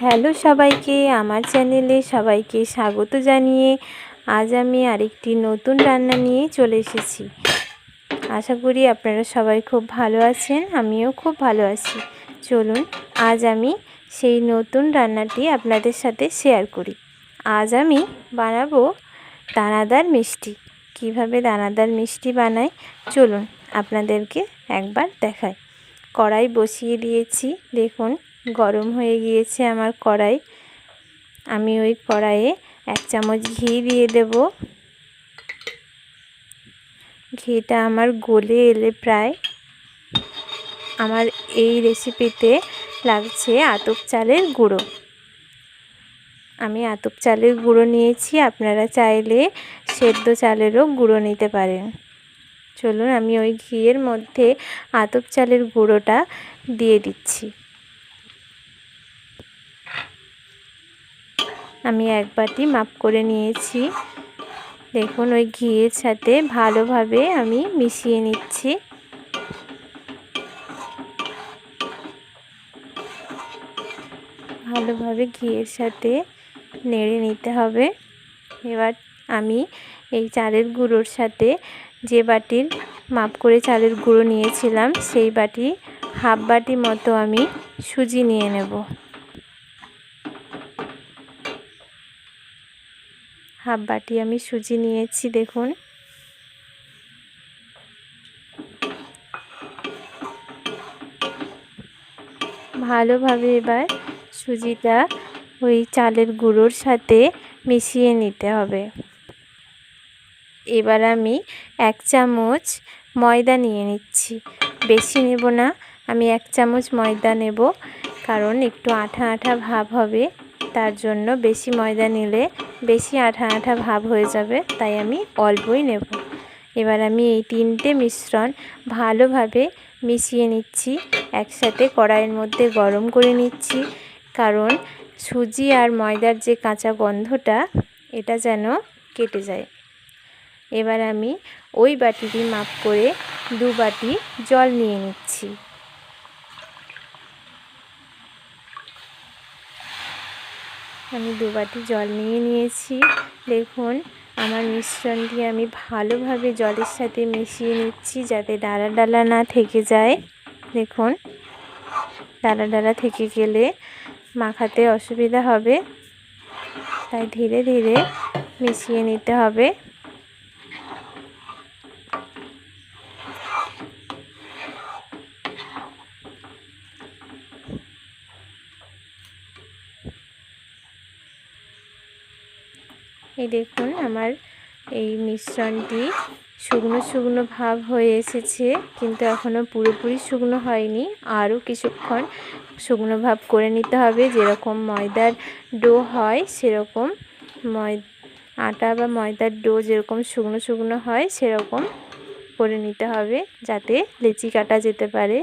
Hello সবাইকে, আমার চ্যানেলে সবাইকে স্বাগত জানিয়ে আজ আমি আরেকটি নতুন রান্না নিয়ে চলে এসেছি। আশা করি আপনারা সবাই খুব ভালো আছেন, আমিও খুব ভালো আছি। চলুন, আজ আমি সেই নতুন রান্নাটি আপনাদের সাথে শেয়ার করি। আজ আমি বানাবো দানাদার মিষ্টি। কীভাবে দানাদার মিষ্টি বানাই? চলুন, আপনাদেরকে একবার দেখাই। কড়াই বসিয়ে দিয়েছি, দেখুন গরম হয়ে গিয়েছে আমার কড়াই। আমি ওই কড়াইয়ে এক চামচ ঘি দিয়ে দেব। ঘিটা আমার গলে এলে প্রায় আমার এই রেসিপিতে লাগছে আতপ চালের গুঁড়ো। আমি আতপ চালের গুঁড়ো নিয়েছি, আপনারা চাইলে সেদ্ধ চালেরও গুঁড়ো নিতে পারেন। চলুন, আমি ওই ঘিয়ের মধ্যে আতপ চালের গুঁড়োটা দিয়ে দিচ্ছি। আমি এক বাটি মাপ করে নিয়েছি। দেখুন, ওই ঘিয়ের সাথে ভালোভাবে আমি মিশিয়ে নিচ্ছি। ভালোভাবে ঘিয়ের সাথে নেড়ে নিতে হবে। এবার আমি এই চালের গুঁড়োর সাথে যে বাটির মাপ করে চালের গুঁড়ো নিয়েছিলাম, সেই বাটি, হাফ বাটি মতো আমি সুজি নিয়ে নেব। হাফ বাটি আমি সুজি নিয়েছি, দেখুন। ভালোভাবে এবার সুজিটা ওই চালের গুঁড়োর সাথে মিশিয়ে নিতে হবে। এবার আমি এক চামচ ময়দা নিয়ে নিচ্ছি। বেশি নেব না, আমি এক চামচ ময়দা নেব, কারণ একটু আঠা আঠা ভাব হবে। তার জন্য বেশি ময়দা নিলে বেশি আঠা আঠা ভাব হয়ে যাবে, তাই আমি অল্পই নেব। এবার আমি এই তিনটে মিশ্রণ ভালোভাবে মিশিয়ে নিচ্ছি, একসাথে কড়াইয়ের মধ্যে গরম করে নিচ্ছি, কারণ সুজি আর ময়দার যে কাঁচা গন্ধটা, এটা যেন কেটে যায়। এবার আমি ওই বাটিটি মাপ করে দু বাটি জল নিয়ে নিচ্ছি। আমি দু বাটি জল নিয়ে নিয়েছি। দেখুন, আমার মিশ্রণটি আমি ভালোভাবে জলের সাথে মিশিয়ে নিচ্ছি যাতে ডালা ডালা না থেকে যায়। দেখুন ডালা ডালা থেকে গেলে মাখাতে অসুবিধা হবে। তাই ধীরে ধীরে মিশিয়ে নিতে হবে। এই দেখুন আমার এই মিশ্রণটি শুকনো শুকনো ভাব হয়ে এসেছে, কিন্তু এখনও পুরোপুরি শুকনো হয়নি। আরও কিছুক্ষণ শুকনো ভাব করে নিতে হবে। যেরকম ময়দার ডো হয়, সেরকম ময়, আটা বা ময়দার ডো যেরকম শুকনো শুকনো হয়, সেরকম করে নিতে হবে যাতে লেচি কাটা যেতে পারে।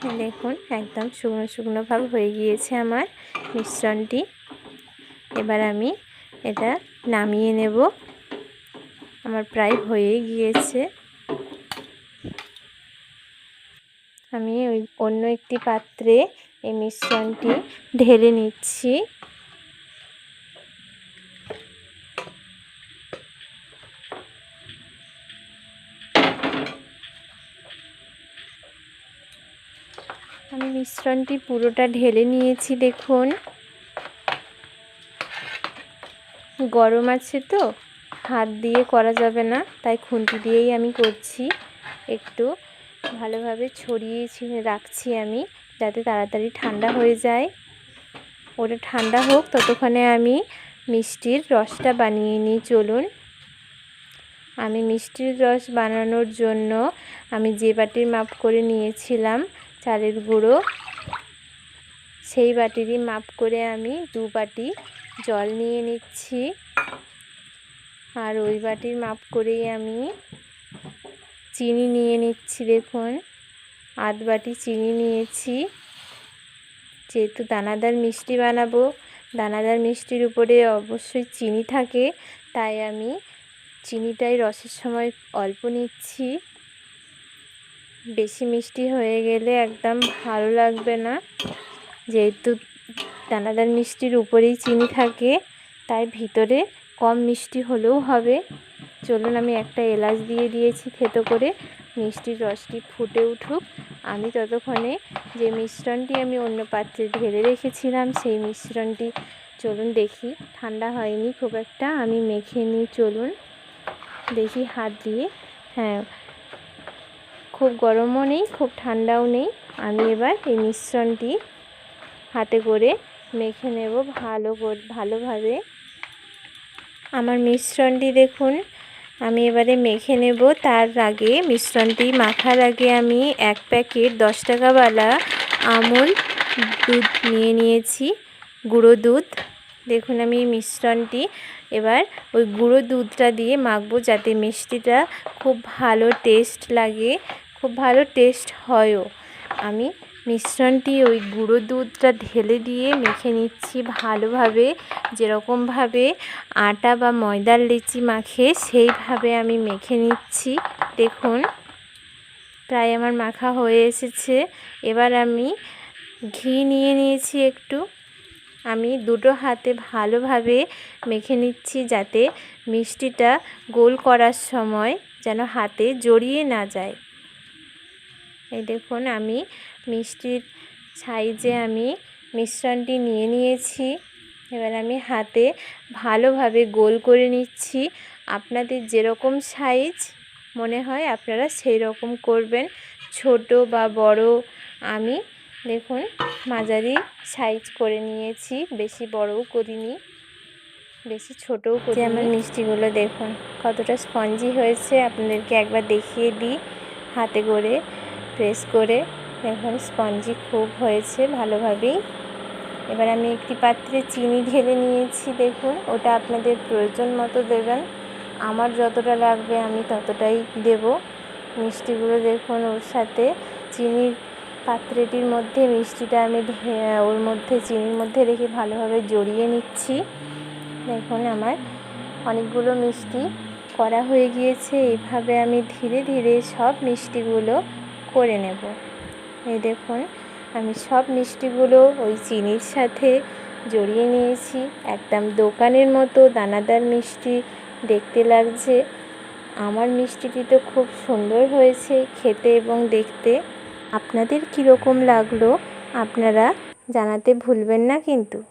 দেখুন, একদম শুকনো শুকনো ভাব হয়ে গিয়েছে আমার মিশ্রণটি। এবার আমি এটা নামিয়ে নেব। আমার প্রায় হয়ে গিয়েছে। আমি ওই অন্য একটি পাত্রে এই মিশ্রণটি ঢেলে নিচ্ছি আমি মিশ্রণটি পুরোটা ঢেলে নিয়েছি, দেখুন। গরম আছে তো, হাত দিয়ে করা যাবে না, তাই খুন্তি দিয়েই আমি করছি। একটু ভালোভাবে ছড়িয়ে রাখছি আমি, যাতে তাড়াতাড়ি ঠান্ডা হয়ে যায়। ওটা ঠান্ডা হোক, ততক্ষণে আমি মিষ্টির রসটা বানিয়ে নিই, চলুন। আমি মিষ্টির রস বানানোর জন্য আমি যে বাটির মাপ করে নিয়েছিলাম চালের গুঁড়ো। সেই বাটিরই মাপ করে আমি দু বাটি জল নিয়ে নিচ্ছি। আর ওই বাটির মাপ করেই আমি চিনি নিয়ে নিচ্ছি, দেখুন। আধ বাটি চিনি নিয়েছি। যেহেতু দানাদার মিষ্টি বানাবো, দানাদার মিষ্টির উপরে অবশ্যই চিনি থাকে, তাই আমি চিনিটাই রসের সময় অল্প নিচ্ছি। বেশি মিষ্টি হয়ে গেলে একদম ভালো লাগবে না। যেহেতু দানাদার মিষ্টির উপরেই চিনি থাকে, তাই ভিতরে কম মিষ্টি হলেও হবে। চলুন আমি একটা এলাচ দিয়ে দিয়েছি থেতো করে, মিষ্টির রসটি ফুটে উঠুক। আমি ততক্ষণে যে মিশ্রণটি আমি অন্য পাত্রে ঢেলে রেখেছিলাম, সেই মিশ্রণটি চলুন দেখি। ঠান্ডা হয়নি খুব একটা, আমি মেখে নিই, চলুন। দেখি হাত দিয়ে। হ্যাঁ খুব গরমও নেই, খুব ঠান্ডাও নেই। আমি এবার এই মিশ্রণটি হাতে করে মেখে নেব ভালো ভালোভাবে। আমার মিশ্রণটি দেখুন, আমি এবারে মেখে নেব। তার আগে মিশ্রণটি মাখার আগে আমি এক প্যাকেট দশ টাকাওয়ালা আমুল দুধ নিয়ে নিয়েছি, গুঁড়ো দুধ। দেখুন আমি মিশ্রণটি এবার ওই গুঁড়ো দুধটা দিয়ে মাখবো যাতে মিষ্টিটা খুব ভালো টেস্ট লাগে। খুব ভালো টেস্ট হয়ও। আমি মিশ্রণটি ওই গুঁড়ো দুধটা ঢেলে দিয়ে মেখে নিচ্ছি ভালোভাবে। যেরকমভাবে আটা বা ময়দার লিচি মাখে, সেইভাবে আমি মেখে নিচ্ছি। দেখুন, প্রায় আমার মাখা হয়ে এসেছে। এবার আমি ঘি নিয়ে নিয়েছি একটু। আমি দুটো হাতে ভালোভাবে মেখে নিচ্ছি যাতে মিষ্টিটা গোল করার সময় যেন হাতে জড়িয়ে না যায়। এই দেখুন আমি মিষ্টির সাইজে আমি মিশ্রণটি নিয়ে নিয়েছি। এবার আমি হাতে ভালোভাবে গোল করে নিচ্ছি। আপনাদের যেরকম সাইজ মনে হয় আপনারা সেই রকম করবেন। ছোট বা বড় আমি দেখুন মাঝারি সাইজ করে নিয়েছি বেশি বড়ও করিনি বেশি ছোটও করি আমার মিষ্টিগুলো দেখুন কতটা স্পঞ্জি হয়েছে। আপনাদেরকে একবার দেখিয়ে দিই হাতে করে। প্রেস করে দেখুন স্পঞ্জি খুব হয়েছে ভালোভাবেই। এবার আমি একটি পাত্রে চিনি ঢেলে নিয়েছি, দেখুন। ওটা আপনাদের প্রয়োজন মতো দেবেন। আমার যতটা লাগবে আমি ততটাই দেব। মিষ্টিগুলো দেখুন ওর সাথে। চিনির পাত্রটির মধ্যে মিষ্টিটা আমি ওর মধ্যে, চিনির মধ্যে রেখে ভালোভাবে জড়িয়ে নিচ্ছি। দেখুন আমার অনেকগুলো মিষ্টি করা হয়ে গিয়েছে। এইভাবে আমি ধীরে ধীরে সব মিষ্টিগুলো করে নেব। এই দেখুন, আমি সব মিষ্টিগুলো ওই চিনির সাথে জড়িয়ে নিয়েছি। একদম দোকানের মতো দানাদার মিষ্টি দেখতে লাগছে। আমার মিষ্টিটি তো খুব সুন্দর হয়েছে খেতে এবং দেখতে। আপনাদের কীরকম লাগল, আপনারা জানাতে ভুলবেন না কিন্তু।